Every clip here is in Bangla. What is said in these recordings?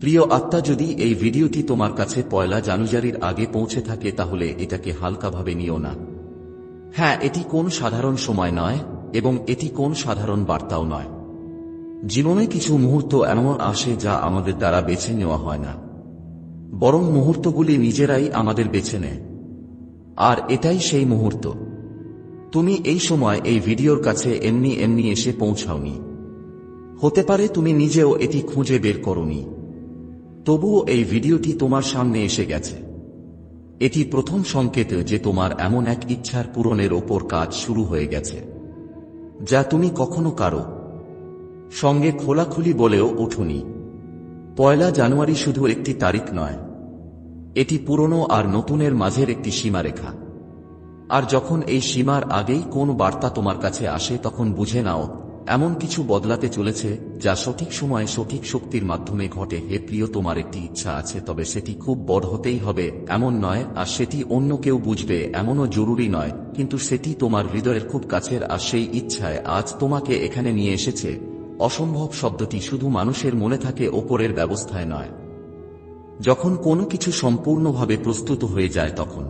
প্রিয় আত্মা, যদি এই ভিডিওটি তোমার কাছে পয়লা জানুয়ারির আগে পৌঁছে থাকে, তাহলে এটাকে হালকাভাবে নিও না। হ্যাঁ এটি কোন সাধারণ সময় নয়, এবং এটি কোন সাধারণ বার্তাও নয়। জীবনে কিছু মুহূর্ত এমন আসে যা আমাদের দ্বারা বেছে নেওয়া হয় না। বরং মুহূর্তগুলি নিজেরাই আমাদের বেছে নেয়। আর এটাই সেই মুহূর্ত। তুমি এই সময় এই ভিডিওর কাছে এমনি এমনি এসে পৌঁছাওনি। হতে পারে তুমি নিজেও এটি খুঁজে বের করনি। তবুও এই ভিডিওটি তোমার সামনে এসে গেছে। এটি প্রথম সংকেত যে তোমার এমন এক ইচ্ছার পূরণের ওপর কাজ শুরু হয়ে গেছে, যা তুমি কখনো কারও সঙ্গে খোলাখুলি বলেও ওঠুনি। পয়লা জানুয়ারি শুধু একটি তারিখ নয়, এটি পুরনো আর নতুনের মাঝের একটি সীমারেখা। আর যখন এই সীমার আগেই কোন বার্তা তোমার কাছে আসে, তখন বুঝে নাও এমন কিছু বদলাতে চলেছে, যা সঠিক সময়ে সঠিক শক্তির মাধ্যমে ঘটে। হে প্রিয়, তোমার একটি ইচ্ছা আছে, তবে সেটি খুব বড় হতেই হবে। এমন নয়, আর সেটি অন্য কেউ বুঝবে, এমনও জরুরি নয়। কিন্তু সেটি তোমার হৃদয়ের খুব কাছের, আর সেই ইচ্ছায় আজ তোমাকে এখানে নিয়ে এসেছে। অসম্ভব শব্দটি শুধু মানুষের মনে থাকে, ওপরের ব্যবস্থায় নয়। যখন কোনো কিছু সম্পূর্ণভাবে প্রস্তুত হয়ে যায় তখন,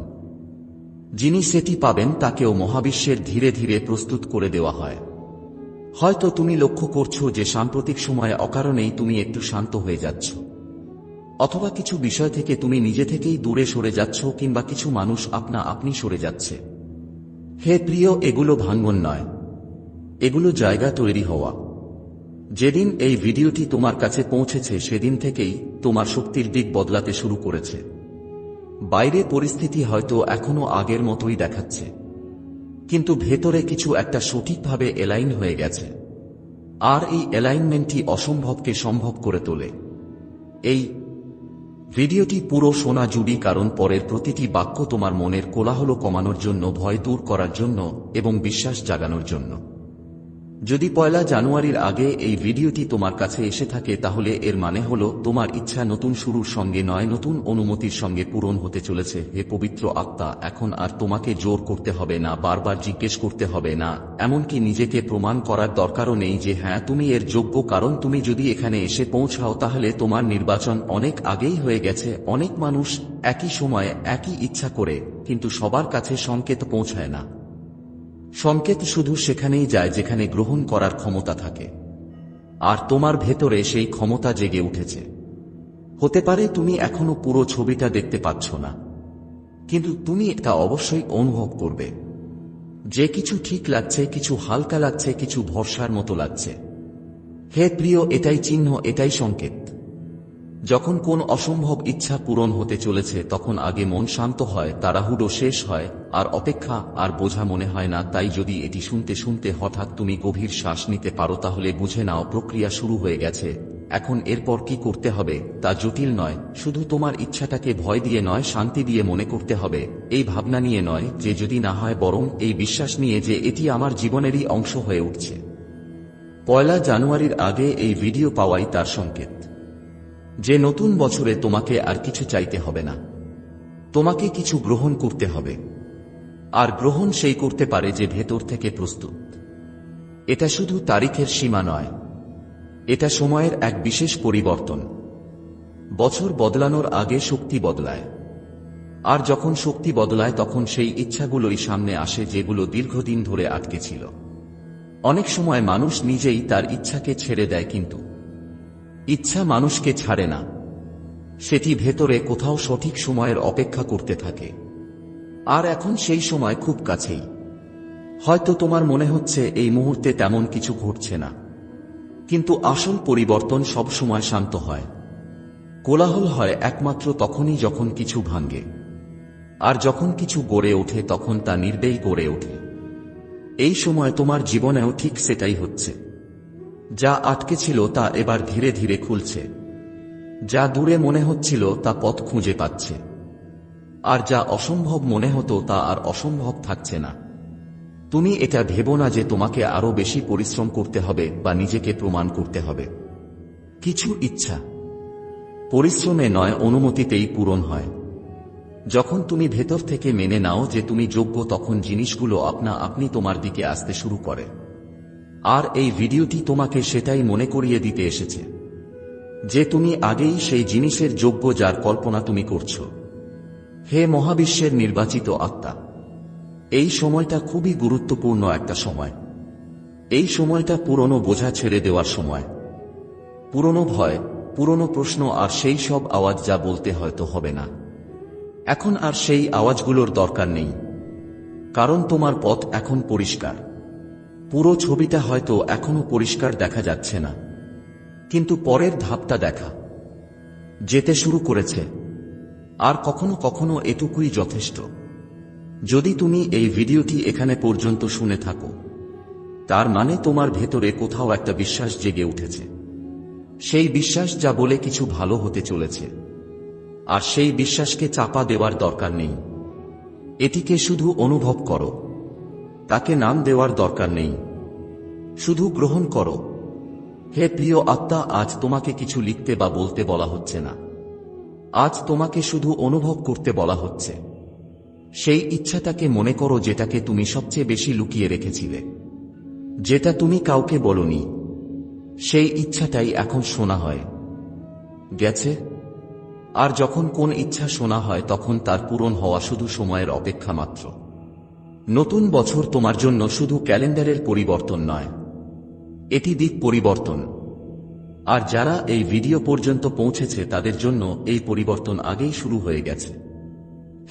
যিনি সেটি পাবেন তাকেও মহাবিশ্বের ধীরে ধীরে প্রস্তুত করে দেওয়া হয়। হয়তো তুমি লক্ষ্য করছ যে সাম্প্রতিক সময়ে অকারণেই তুমি একটু শান্ত হয়ে যাচ্ছ। অথবা কিছু বিষয় থেকে তুমি নিজে থেকেই দূরে সরে যাচ্ছ কিংবা কিছু মানুষ আপনা আপনি সরে যাচ্ছে। হে প্রিয়, এগুলো ভাঙ্গন নয়। এগুলো জায়গা তৈরি হওয়া। যেদিন এই ভিডিওটি তোমার কাছে পৌঁছেছে, সেদিন থেকেই তোমার শক্তির দিক বদলাতে শুরু করেছে। বাইরে পরিস্থিতি হয়তো এখনও আগের মতোই দেখাচ্ছে। কিন্তু ভেতরে কিছু একটা সঠিকভাবে এলাইন হয়ে গেছে। আর এই অ্যালাইনমেন্টই অসম্ভবকে সম্ভব করে তোলে। এই ভিডিওটি পুরো শোনা জুড়ি কারণ পরের প্রতিটি বাক্য তোমার মনের কোলাহল কমানোর জন্য, ভয় দূর করার জন্য এবং বিশ্বাস জাগানোর জন্য। যদি পয়লা জানুয়ারির আগে এই ভিডিওটি তোমার কাছে এসে থাকে, তাহলে এর মানে হল তোমার ইচ্ছা নতুন শুরুর সঙ্গে নয়, নতুন অনুমতির সঙ্গে পূরণ হতে চলেছে। হে পবিত্র আত্মা, এখন আর তোমাকে জোর করতে হবে না, বারবার জিজ্ঞেস করতে হবে না। এমনকি নিজেকে প্রমাণ করার দরকারও নেই যে হ্যাঁ তুমি এর যোগ্য, কারণ তুমি যদি এখানে এসে পৌঁছাও, তাহলে তোমার নির্বাচন অনেক আগেই হয়ে গেছে। অনেক মানুষ একই সময়ে একই ইচ্ছা করে, কিন্তু সবার কাছে সংকেত পৌঁছায় না। সংকেত শুধু সেখানেই যায় যেখানে গ্রহণ করার ক্ষমতা থাকে। আর তোমার ভেতরে সেই ক্ষমতা জেগে উঠেছে। হতে পারে তুমি এখনও পুরো ছবিটা দেখতে পাচ্ছ না। কিন্তু তুমি এটা অবশ্যই অনুভব করবে। যে কিছু ঠিক লাগছে, কিছু হালকা লাগছে, কিছু ভরসার মতো লাগছে। হে প্রিয়, এটাই চিহ্ন, এটাই সংকেত। যখন কোন অসম্ভব ইচ্ছা পূরণ হতে চলেছে, তখন আগে মন শান্ত হয়, তাড়াহুড়ো শেষ হয়, আর অপেক্ষা আর বোঝা মনে হয় না। তাই যদি এটি শুনতে শুনতে হঠাৎ তুমি গভীর শ্বাস নিতে পারো, তাহলে বুঝে নাও প্রক্রিয়া শুরু হয়ে গেছে। এখন এরপর কি করতে হবে, তা জটিল নয়। শুধু তোমার ইচ্ছাটাকে ভয় দিয়ে নয়, শান্তি দিয়ে মনে করতে হবে। এই ভাবনা নিয়ে নয় যে যদি না হয়, বরং এই বিশ্বাস নিয়ে যে এটি আমার জীবনেরই অংশ হয়ে উঠছে। পয়লা জানুয়ারির আগে এই ভিডিও পাওয়াই তার সংকেত। যে নতুন বছরে তোমাকে আর কিছু চাইতে হবে না। তোমাকে কিছু গ্রহণ করতে হবে। আর গ্রহণ সেই করতে পারে যে ভেতর থেকে প্রস্তুত। এটা শুধু তারিখের সীমা নয়। এটা সময়ের এক বিশেষ পরিবর্তন। বছর বদলানোর আগে শক্তি বদলায়। আর যখন শক্তি বদলায়, তখন সেই ইচ্ছাগুলোই সামনে আসে যেগুলো দীর্ঘদিন ধরে আটকে ছিল। অনেক সময় মানুষ নিজেই তার ইচ্ছাকে ছেড়ে দেয় কিন্তু ইচ্ছা মানুষকে ছাড়ে না। সেটি ভেতরে কোথাও সঠিক সময়ের অপেক্ষা করতে থাকে। আর এখন সেই সময় খুব কাছেই। হয়তো তোমার মনে হচ্ছে এই মুহূর্তে তেমন কিছু ঘটছে না। কিন্তু আসল পরিবর্তন সব সময় শান্ত হয়। কোলাহল হয় একমাত্র তখনই যখন কিছু ভাঙ্গে আর যখন কিছু গড়ে ওঠে তখন তা নির্বেই গড়ে ওঠে। এই সময় তোমার জীবনেও ঠিক সেটাই হচ্ছে। যা আটকে ছিল তা এবার ধীরে ধীরে খুলছে। যা দূরে মনে হচ্ছিল তা পথ খুঁজে পাচ্ছে। আর যা অসম্ভব মনে হতো তা আর অসম্ভব থাকছে না। তুমি এটা ভেবো না যে তোমাকে আরও বেশি পরিশ্রম করতে হবে বা নিজেকে প্রমাণ করতে হবে। কিছু ইচ্ছা। পরিশ্রমে নয়, অনুমতিতেই পূরণ হয়। যখন তুমি ভেতর থেকে মেনে নাও যে তুমি যোগ্য, তখন জিনিসগুলো আপনা আপনি তোমার দিকে আসতে শুরু করে। আর এই ভিডিওটি তোমাকে সেটাই মনে করিয়ে দিতে এসেছে। যে তুমি আগেই সেই জিনিসের যোগ্য যার কল্পনা তুমি করছ। হে মহাবিশ্বের নির্বাচিত আত্মা, এই সময়টা খুবই গুরুত্বপূর্ণ একটা সময়। এই সময়টা পুরনো বোঝা ছেড়ে দেওয়ার সময়। পুরনো ভয়, পুরনো প্রশ্ন আর সেই সব আওয়াজ যা বলতে হয়তো হবে না। এখন আর সেই আওয়াজগুলোর দরকার নেই। কারণ তোমার পথ এখন পরিষ্কার। পুরো ছবিটা হয়তো এখনও পরিষ্কার দেখা যাচ্ছে না। কিন্তু পরের ধাপটা দেখা। যেতে শুরু করেছে। আর কখনো কখনো এটুকুই যথেষ্ট। যদি তুমি এই ভিডিওটি এখানে পর্যন্ত শুনে থাকো, তার মানে তোমার ভেতরে কোথাও একটা বিশ্বাস জেগে উঠেছে। সেই বিশ্বাস যা বলে কিছু ভালো হতে চলেছে। আর সেই বিশ্বাসকে চাপা দেওয়ার দরকার নেই। এটিকে শুধু অনুভব করো। তাকে নাম দেওয়ার দরকার নেই। শুধু গ্রহণ করো। হে প্রিয় আত্মা, আজ তোমাকে কিছু লিখতে বা বলতে বলা হচ্ছে না। আজ তোমাকে শুধু অনুভব করতে বলা হচ্ছে। সেই ইচ্ছাটাকে মনে করো যেটাকে তুমি সবচেয়ে বেশি লুকিয়ে রেখেছিলে। যেটা তুমি কাউকে বলনি। সেই ইচ্ছাটাই এখন শোনা হয়। গেছে? আর যখন কোন ইচ্ছা শোনা হয়, তখন তার পূরণ হওয়া শুধু সময়ের অপেক্ষা মাত্র। নতুন বছর তোমার জন্য শুধু ক্যালেন্ডারের পরিবর্তন নয়। এটি দিক পরিবর্তন। আর যারা এই ভিডিও পর্যন্ত পৌঁছেছে, তাদের জন্য এই পরিবর্তন আগেই শুরু হয়ে গেছে।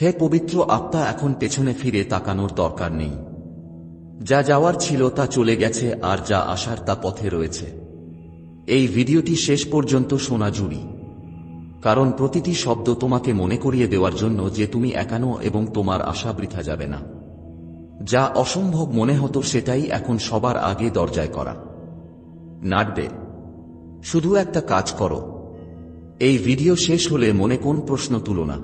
হে পবিত্র আত্মা, এখন পেছনে ফিরে তাকানোর দরকার নেই। যা যাওয়ার ছিল তা চলে গেছে, আর যা আসার তা পথে রয়েছে। এই ভিডিওটি শেষ পর্যন্ত শোনা জুড়ি কারণ প্রতিটি শব্দ তোমাকে মনে করিয়ে দেওয়ার জন্য যে তুমি একানো এবং তোমার আশা বৃথা যাবে না। যা অসম্ভব মনে হতো সেটাই এখন সবার আগে দরজায় করা। নাটবে, শুধু একটা কাজ করো। এই ভিডিও শেষ হলে মনে কোন প্রশ্ন তুলো না।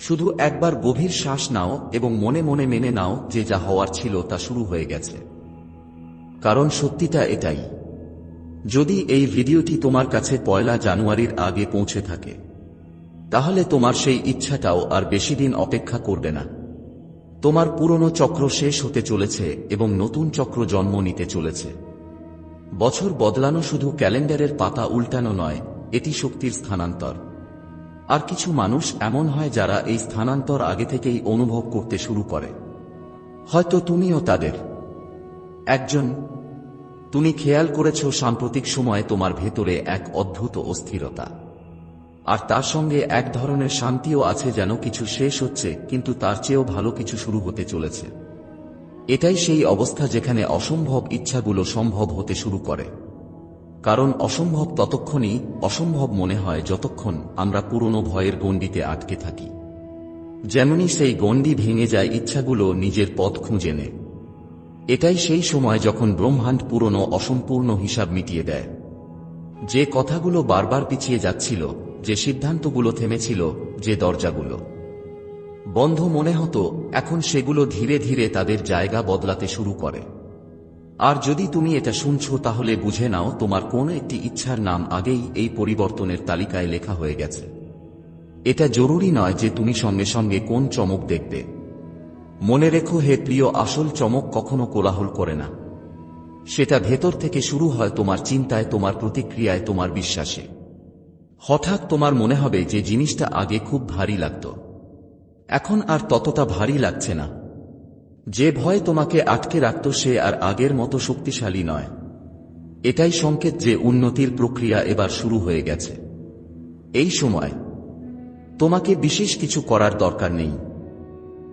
শুধু একবার গভীর শ্বাস নাও এবং মনে মনে মেনে নাও যে যা হওয়ার ছিল তা শুরু হয়ে গেছে। কারণ সত্যিটা এটাই। যদি এই ভিডিওটি তোমার কাছে পয়লা জানুয়ারির আগে পৌঁছে থাকে, তাহলে তোমার সেই ইচ্ছাটাও আর বেশি দিন অপেক্ষা করবে না। তোমার পুরনো চক্র শেষ হতে চলেছে এবং নতুন চক্র জন্ম নিতে চলেছে। বছর বদলানো শুধু ক্যালেন্ডারের পাতা উল্টানো নয়, এটি শক্তির স্থানান্তর। আর কিছু মানুষ এমন হয় যারা এই স্থানান্তর আগে থেকেই অনুভব করতে শুরু করে। হয়তো তুমিও তাদের। একজন, তুমি খেয়াল করেছ সাম্প্রতিক সময়ে তোমার ভেতরে এক অদ্ভুত অস্থিরতা। আর তার সঙ্গে এক ধরনের শান্তিও আছে যেন কিছু শেষ হচ্ছে, কিন্তু তার চেয়েও ভালো কিছু শুরু হতে চলেছে। এটাই সেই অবস্থা যেখানে অসম্ভব ইচ্ছাগুলো সম্ভব হতে শুরু করে। কারণ অসম্ভব ততক্ষণই অসম্ভব মনে হয় যতক্ষণ আমরা পুরনো ভয়ের গণ্ডিতে আটকে থাকি। যেমনি সেই গণ্ডি ভেঙে যায় ইচ্ছাগুলো নিজের পথ খুঁজে নেয়। এটাই সেই সময় যখন ব্রহ্মাণ্ড পুরনো অসম্পূর্ণ হিসাব মিটিয়ে দেয়। যে কথাগুলো বারবার পিছিয়ে যাচ্ছিল যে সিদ্ধান্তগুলো থেমেছিল, যে দরজাগুলো। বন্ধ মনে হতো, এখন সেগুলো ধীরে ধীরে তাদের জায়গা বদলাতে শুরু করে। আর যদি তুমি এটা শুনছো, তাহলে বুঝে নাও, তোমার কোন একটি ইচ্ছার নাম আগেই এই পরিবর্তনের তালিকায় লেখা হয়ে গেছে। এটা জরুরি নয় যে তুমি সঙ্গে সঙ্গে কোন চমক দেখবে। মনে রেখো হে প্রিয়, আসল চমক কখনো কোলাহল করে না। সেটা ভেতর থেকে শুরু হয় তোমার চিন্তায়, তোমার প্রতিক্রিয়ায়, তোমার বিশ্বাসে। হঠাৎ তোমার মনে হবে যে জিনিসটা আগে খুব ভারী লাগত। এখন আর ততটা ভারী লাগছে না। যে ভয় তোমাকে আটকে রাখত সে আর আগের মতো শক্তিশালী নয়। এটাই সংকেত যে উন্নতির প্রক্রিয়া এবার শুরু হয়ে গেছে। এই সময় তোমাকে বিশেষ কিছু করার দরকার নেই।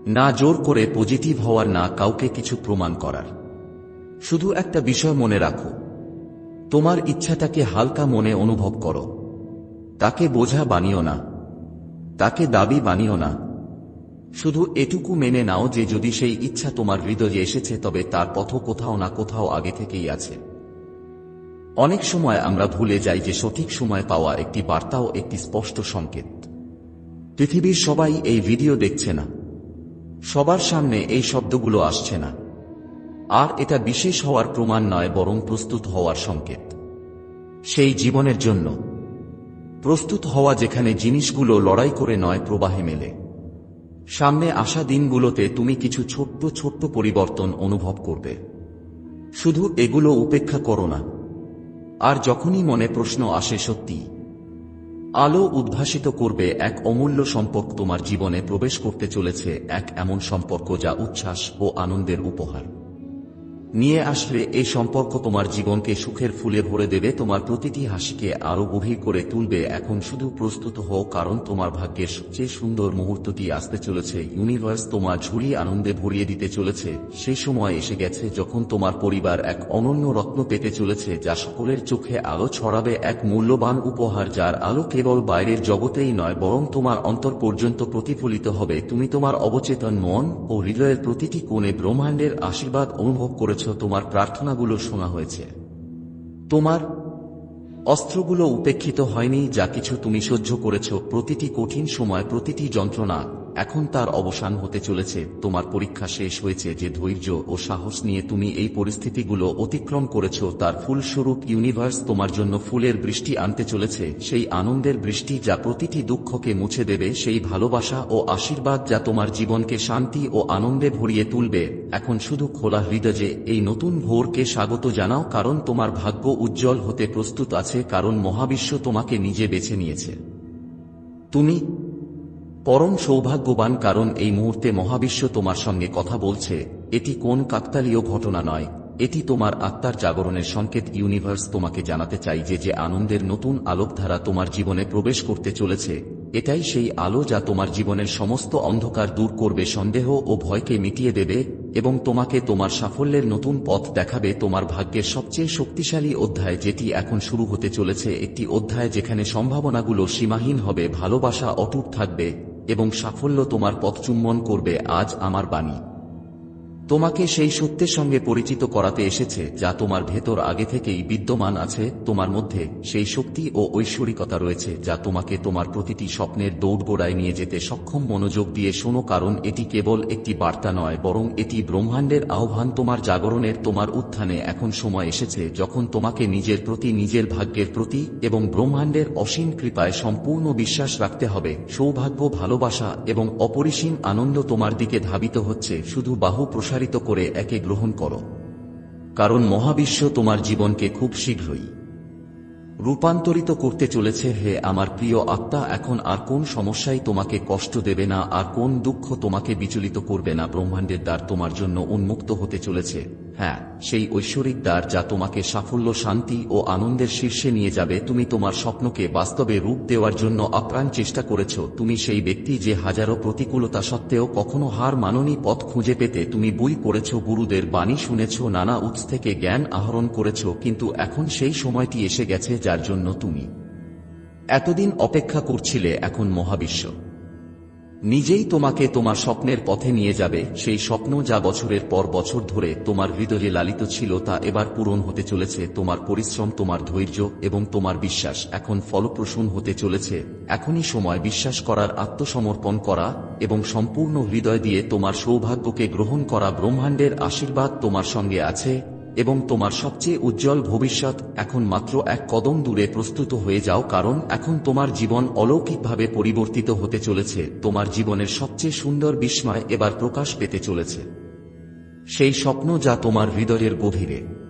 না জোর করে পজিটিভ হওয়ার, না কাউকে কিছু প্রমাণ করার। শুধু একটা বিষয় মনে রাখো। তোমার ইচ্ছাটাকে হালকা মনে অনুভব করো। তাকে বোঝা বানিও না। তাকে দাবি বানিও না। শুধু এটুকু মেনে নাও যে যদি সেই ইচ্ছা তোমার হৃদয়ে এসেছে, তবে তার পথ কোথাও না কোথাও আগে থেকেই আছে। অনেক সময় আমরা ভুলে যাই যে সঠিক সময় পাওয়া একটি বার্তাও একটি স্পষ্ট সংকেত। পৃথিবীর সবাই এই ভিডিও দেখছে না। সবার সামনে এই শব্দগুলো আসছে না। আর এটা বিশেষ হওয়ার প্রমাণ নয়, বরং প্রস্তুত হওয়ার সংকেত। সেই জীবনের জন্য। প্রস্তুত হওয়া যেখানে জিনিসগুলো লড়াই করে নয় প্রবাহে মেলে। সামনে আসা দিনগুলোতে তুমি কিছু ছোট্ট ছোট্ট পরিবর্তন অনুভব করবে। শুধু এগুলো উপেক্ষা করো না। আর যখনই মনে প্রশ্ন আসে সত্যি, আলো উদ্ভাসিত করবে এক অমূল্য সম্পর্ক তোমার জীবনে প্রবেশ করতে চলেছে এক এমন সম্পর্ক যা উচ্ছ্বাস ও আনন্দের উপহার। নিয়ে আসলে এই সম্পর্ক তোমার জীবনকে সুখের ফুলে ভরে দেবে, তোমার প্রতিটি হাসিকে আরও গভীর করে তুলবে। এখন শুধু প্রস্তুত হও, কারণ তোমার ভাগ্যের সবচেয়ে সুন্দর মুহূর্তটি আসতে চলেছে। ইউনিভার্স তোমার ঝুড়ি আনন্দে ভরিয়ে দিতে চলেছে। সেই সময় এসে গেছে যখন তোমার পরিবার এক অনন্য রত্ন পেতে চলেছে, যা সকলের চোখে আলো ছড়াবে, এক মূল্যবান উপহার যার আলো কেবল বাইরের জগতেই নয়, বরং তোমার অন্তর পর্যন্ত প্রতিফলিত হবে। তুমি তোমার অবচেতন মন ও হৃদয়ের প্রতিটি কোণে ব্রহ্মাণ্ডের আশীর্বাদ অনুভব করেছ, তোমার প্রার্থনাগুলো শোনা হয়েছে। তোমার অস্ত্রগুলো উপেক্ষিত হয়নি, যা কিছু তুমি সহ্য করেছ। প্রতিটি কঠিন সময়, প্রতিটি যন্ত্রণা এখন তার অবসান হতে চলেছে। তোমার পরীক্ষা শেষ হয়েছে যে ধৈর্য ও সাহস নিয়ে তুমি এই পরিস্থিতিগুলো অতিক্রম করেছ, তার ফুলস্বরূপ ইউনিভার্স তোমার জন্য ফুলের বৃষ্টি আনতে চলেছে। সেই আনন্দের বৃষ্টি যা প্রতিটি দুঃখকে মুছে দেবে, সেই ভালোবাসা ও আশীর্বাদ যা তোমার জীবনকে শান্তি ও আনন্দে ভরিয়ে তুলবে। এখন শুধু খোলা হৃদয়ে এই নতুন ভোরকে স্বাগত জানাও, কারণ তোমার ভাগ্য উজ্জ্বল হতে প্রস্তুত আছে, কারণ মহাবিশ্ব তোমাকে নিজে বেছে নিয়েছে। তুমি পরম সৌভাগ্যবান কারণ এই মুহূর্তে মহাবিশ্ব তোমার সঙ্গে কথা বলছে, এটি কোন কাকতালীয় ঘটনা নয়, এটি তোমার আত্মার জাগরণের সংকেত ইউনিভার্স তোমাকে জানাতে চাই যে যে আনন্দের নতুন আলোকধারা তোমার জীবনে প্রবেশ করতে চলেছে, এটাই সেই আলো যা তোমার জীবনের সমস্ত অন্ধকার দূর করবে সন্দেহ ও ভয়কে মিটিয়ে দেবে এবং তোমাকে তোমার সাফল্যের নতুন পথ দেখাবে তোমার ভাগ্যের সবচেয়ে শক্তিশালী অধ্যায় যেটি এখন শুরু হতে চলেছে, একটি অধ্যায় যেখানে সম্ভাবনাগুলো সীমাহীন হবে, ভালোবাসা অটুট থাকবে। এবং সাফল্য তোমার পথচুম্বন করবে আজ আমার বাণী। তোমাকে সেই সত্যের সঙ্গে পরিচিত করাতে এসেছে যা তোমার ভেতর আগে থেকেই বিদ্যমান আছে, তোমার মধ্যে সেই শক্তি ও ঐশ্বরিকতা রয়েছে যা তোমাকে তোমার প্রতিটি স্বপ্নের দৌড়গোড়ায় নিয়ে যেতে সক্ষম মনোযোগ দিয়ে শোনো কারণ এটি কেবল একটি বার্তা নয়, বরং এটি ব্রহ্মাণ্ডের আহ্বান তোমার জাগরণের তোমার উত্থানে এখন সময় এসেছে যখন তোমাকে নিজের প্রতি নিজের ভাগ্যের প্রতি এবং ব্রহ্মাণ্ডের অসীম কৃপায় সম্পূর্ণ বিশ্বাস রাখতে হবে। সৌভাগ্য, ভালোবাসা এবং অপরিসীম আনন্দ তোমার দিকে ধাবিত হচ্ছে, শুধু বাহু প্রসারিত করে একে গ্রহণ করো। কারণ মহাবিশ্ব তোমার জীবনকে খুব শীঘ্রই রূপান্তরিত করতে চলেছে হে আমার প্রিয় আত্মা, এখন আর কোন সমস্যাই তোমাকে কষ্ট দেবে না, আর কোন দুঃখ তোমাকে বিচলিত করবে না, ব্রহ্মাণ্ডের দ্বার তোমার জন্য উন্মুক্ত হতে চলেছে। হ্যাঁ সেই ঐশ্বরিক দ্বার যা তোমাকে সাফল্য, শান্তি ও আনন্দের শীর্ষে নিয়ে যাবে। তুমি তোমার স্বপ্নকে বাস্তবে রূপ দেওয়ার জন্য আপ্রাণ চেষ্টা করেছ। তুমি সেই ব্যক্তি যে হাজারো প্রতিকূলতা সত্ত্বেও কখনো হার মাননী, পথ খুঁজে পেতে তুমি বই পড়েছ, গুরুদের বাণী শুনেছ, নানা উৎস থেকে জ্ঞান আহরণ করেছ, কিন্তু এখন সেই সময়টি এসে গেছে যার জন্য তুমি এতদিন অপেক্ষা করছিলে এখন মহাবিশ্ব। নিজেই তোমাকে তোমার স্বপ্নের পথে নিয়ে যাবে। সেই স্বপ্ন যা বছরের পর বছর ধরে তোমার হৃদয়ে লালিত ছিল তা এবার পূরণ হতে চলেছে। তোমার পরিশ্রম, তোমার ধৈর্য এবং তোমার বিশ্বাস এখন ফলপ্রসূন হতে চলেছে। এখনই সময় বিশ্বাস করার, আত্মসমর্পণ করা এবং সম্পূর্ণ হৃদয় দিয়ে তোমার সৌভাগ্যকে গ্রহণ করা ব্রহ্মাণ্ডের আশীর্বাদ তোমার সঙ্গে আছে। এবং তোমার সবচেয়ে উজ্জ্বল ভবিষ্যৎ এখন মাত্র এক কদম দূরে প্রস্তুত হয়ে যাও, কারণ এখন তোমার জীবন অলৌকিকভাবে পরিবর্তিত হতে চলেছে। তোমার জীবনের সবচেয়ে সুন্দর বিস্ময় এবার প্রকাশ পেতে চলেছে। সেই স্বপ্ন যা তোমার হৃদয়ের গভীরে।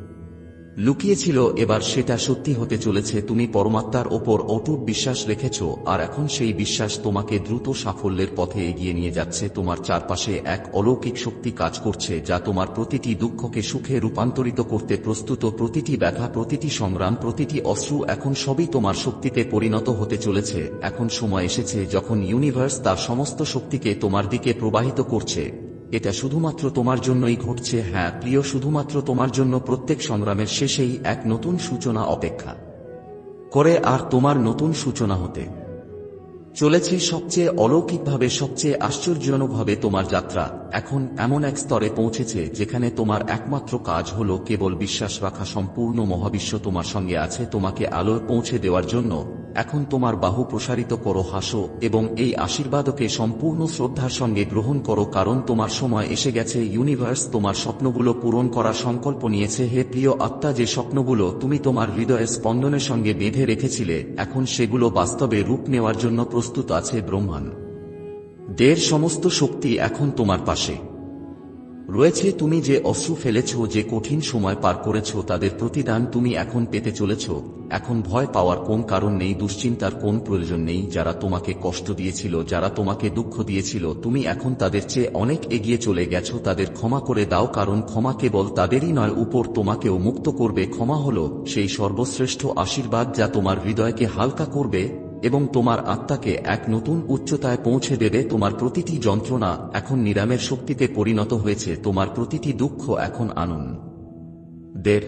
লুকিয়েছিল, এবার সেটা সত্যি হতে চলেছে, তুমি পরমাত্মার ওপর অটুট বিশ্বাস রেখেছ, আর এখন সেই বিশ্বাস তোমাকে দ্রুত সাফল্যের পথে এগিয়ে নিয়ে যাচ্ছে, তোমার চারপাশে এক অলৌকিক শক্তি কাজ করছে, যা তোমার প্রতিটি দুঃখকে সুখে রূপান্তরিত করতে প্রস্তুত, প্রতিটি ব্যথা, প্রতিটি সংগ্রাম, প্রতিটি অশ্রু এখন সবই তোমার শক্তিতে পরিণত হতে চলেছে, এখন সময় এসেছে যখন ইউনিভার্স তার সমস্ত শক্তিকে তোমার দিকে প্রবাহিত করছে। এটা শুধুমাত্র তোমার জন্যই ঘটছে হ্যাঁ প্রিয়, শুধুমাত্র তোমার জন্য প্রত্যেক সংগ্রামের শেষেই এক নতুন সূচনা অপেক্ষা করে আর তোমার নতুন সূচনা হতে। চলেছে সবচেয়ে অলৌকিকভাবে, সবচেয়ে আশ্চর্যজনকভাবে তোমার যাত্রা। এখন এমন এক স্তরে পৌঁছেছে যেখানে তোমার একমাত্র কাজ হল কেবল বিশ্বাস রাখা সম্পূর্ণ মহাবিশ্ব তোমার সঙ্গে আছে তোমাকে আলোয় পৌঁছে দেওয়ার জন্য। এখন তোমার বাহু প্রসারিত করো, হাসো, এবং এই আশীর্বাদকে সম্পূর্ণ শ্রদ্ধার সঙ্গে গ্রহণ করো কারণ তোমার সময় এসে গেছে ইউনিভার্স তোমার স্বপ্নগুলো পূরণ করার সংকল্প নিয়েছে। হে প্রিয় আত্মা, যে স্বপ্নগুলো তুমি তোমার হৃদয়ের স্পন্দনের সঙ্গে বেঁধে রেখেছিলে, এখন সেগুলো বাস্তবে রূপ নেওয়ার জন্য প্রস্তুত আছে ব্রহ্মাণ্ড। দের সমস্ত শক্তি এখন তোমার পাশে। রয়েছে তুমি যে অশ্রু ফেলেছ, যে কঠিন সময় পার করেছ, তাদের প্রতিদান তুমি এখন পেতে চলেছ। এখন ভয় পাওয়ার কোন কারণ নেই, দুশ্চিন্তার কোন প্রয়োজন নেই, যারা তোমাকে কষ্ট দিয়েছিল, যারা তোমাকে দুঃখ দিয়েছিল, তুমি এখন তাদের চেয়ে অনেক এগিয়ে চলে গেছ, তাদের ক্ষমা করে দাও, কারণ ক্ষমা কেবল তাদেরই নয়, উপর তোমাকেও মুক্ত করবে। ক্ষমা হল সেই সর্বশ্রেষ্ঠ আশীর্বাদ যা তোমার হৃদয়কে হালকা করবে। এবং তোমার আত্মাকে এক নতুন উচ্চতায় পৌঁছে দেবে তোমার প্রতিটি যন্ত্রণা এখন নিরামের শক্তিতে পরিণত হয়েছে, তোমার প্রতিটি দুঃখ এখন আনন্দ দের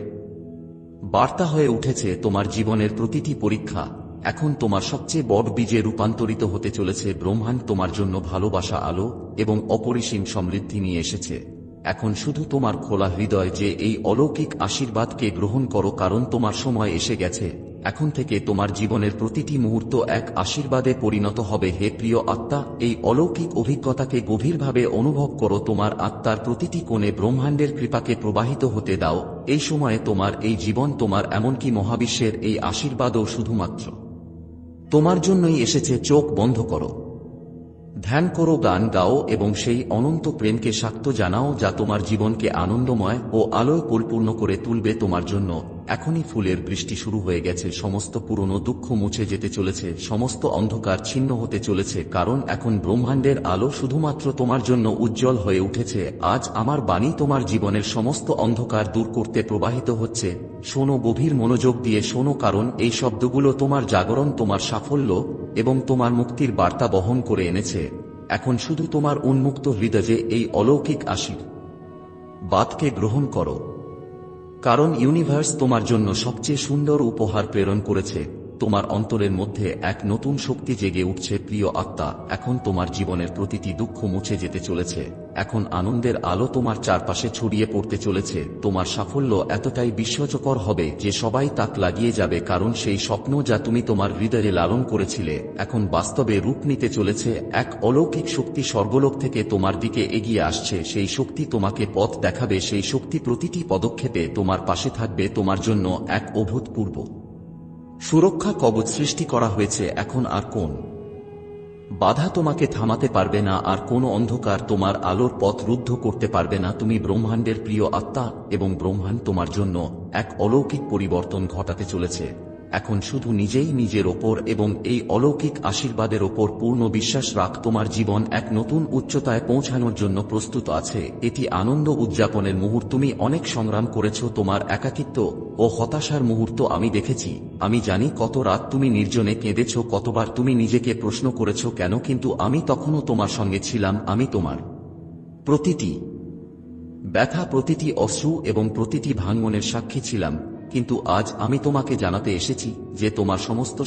বার্তা হয়ে উঠেছে, তোমার জীবনের প্রতিটি পরীক্ষা এখন তোমার সবচেয়ে বড় বীজে রূপান্তরিত হতে চলেছে, ব্রহ্মাণ্ড তোমার জন্য ভালোবাসা আলো এবং অপরিসীম সমৃদ্ধি নিয়ে এসেছে। এখন শুধু তোমার খোলা হৃদয় যে এই অলৌকিক আশীর্বাদকে গ্রহণ করো, কারণ তোমার সময় এসে গেছে। এখন থেকে তোমার জীবনের প্রতিটি মুহূর্ত এক আশীর্বাদে পরিণত হবে, হে প্রিয় আত্মা। এই অলৌকিক অভিজ্ঞতাকে গভীরভাবে অনুভব করো, তোমার আত্মার প্রতিটি কোণে ব্রহ্মাণ্ডের কৃপাকে প্রবাহিত হতে দাও। এই সময়ে তোমার, এই জীবন তোমার, এমনকি মহাবিশ্বের এই আশীর্বাদও শুধুমাত্র। তোমার জন্যই এসেছে, চোখ বন্ধ করো। ধ্যান করো, গান গাও এবং সেই অনন্ত প্রেমকে সাক্ত জানাও যা তোমার জীবনকে আনন্দময় ও আলোয় পরিপূর্ণ করে তুলবে তোমার জন্য। এখনই ফুলের বৃষ্টি শুরু হয়ে গেছে, সমস্ত পুরনো দুঃখ মুছে যেতে চলেছে, সমস্ত অন্ধকার ছিন্ন হতে চলেছে, কারণ এখন ব্রহ্মাণ্ডের আলো শুধুমাত্র তোমার জন্য উজ্জ্বল হয়ে উঠেছে, আজ আমার বাণী তোমার জীবনের সমস্ত অন্ধকার দূর করতে প্রবাহিত হচ্ছে, শোনো গভীর মনোযোগ দিয়ে শোনো, কারণ এই শব্দগুলো তোমার জাগরণ, তোমার সাফল্য এবং তোমার মুক্তির বার্তা বহন করে এনেছে, এখন শুধু তোমার উন্মুক্ত হৃদয়ে এই অলৌকিক আশীর বাদকে গ্রহণ করো। কারণ ইউনিভার্স তোমার জন্য সবচেয়ে সুন্দর উপহার প্রেরণ করেছে। তোমার অন্তরের মধ্যে এক নতুন শক্তি জেগে উঠছে প্রিয় আত্মা। এখন তোমার জীবনের প্রতিটি দুঃখ মুছে যেতে চলেছে। এখন আনন্দের আলো তোমার চারপাশে ছড়িয়ে পড়তে চলেছে। তোমার সাফল্য এতটাই বিস্ময়কর হবে যে সবাই তাক লাগিয়ে যাবে কারণ সেই স্বপ্ন যা তুমি তোমার হৃদয়ে লালন করেছিলে, এখন বাস্তবে রূপ নিতে চলেছে। এক অলৌকিক শক্তি স্বর্গলোক থেকে তোমার দিকে এগিয়ে আসছে। সেই শক্তি তোমাকে পথ দেখাবে। সেই শক্তি প্রতিটি পদক্ষেপে তোমার পাশে থাকবে। তোমার জন্য এক অভূতপূর্ব সুরক্ষা কবচ সৃষ্টি করা হয়েছে। এখন আর কোন বাধা তোমাকে থামাতে পারবে না আর কোনো অন্ধকার তোমার আলোর পথ রুদ্ধ করতে পারবে না। তুমি ব্রহ্মাণ্ডের প্রিয় আত্মা এবং ব্রহ্মাণ্ড তোমার জন্য এক অলৌকিক পরিবর্তন ঘটাতে চলেছে। এখন শুধু নিজেই নিজের ওপর এবং এই অলৌকিক আশীর্বাদের ওপর পূর্ণ বিশ্বাস রাখ, তোমার জীবন এক নতুন উচ্চতায় পৌঁছানোর জন্য প্রস্তুত আছে। এটি আনন্দ উদযাপনের মুহূর্ত। তুমি অনেক সংগ্রাম করেছ, তোমার একাকিত্ব ও হতাশার মুহূর্ত আমি দেখেছি। আমি জানি কত রাত তুমি নির্জনে কেঁদেছ, কতবার তুমি নিজেকে প্রশ্ন করেছ কেন, কিন্তু আমি তখনও তোমার সঙ্গে ছিলাম, আমি তোমার প্রতিটি ব্যথা, প্রতিটি অশ্রু এবং প্রতিটি ভাঙ্গনের সাক্ষী ছিলাম। কিন্তু আজ আমি তোমাকে জানাতে এসেছি যে তোমার সমস্ত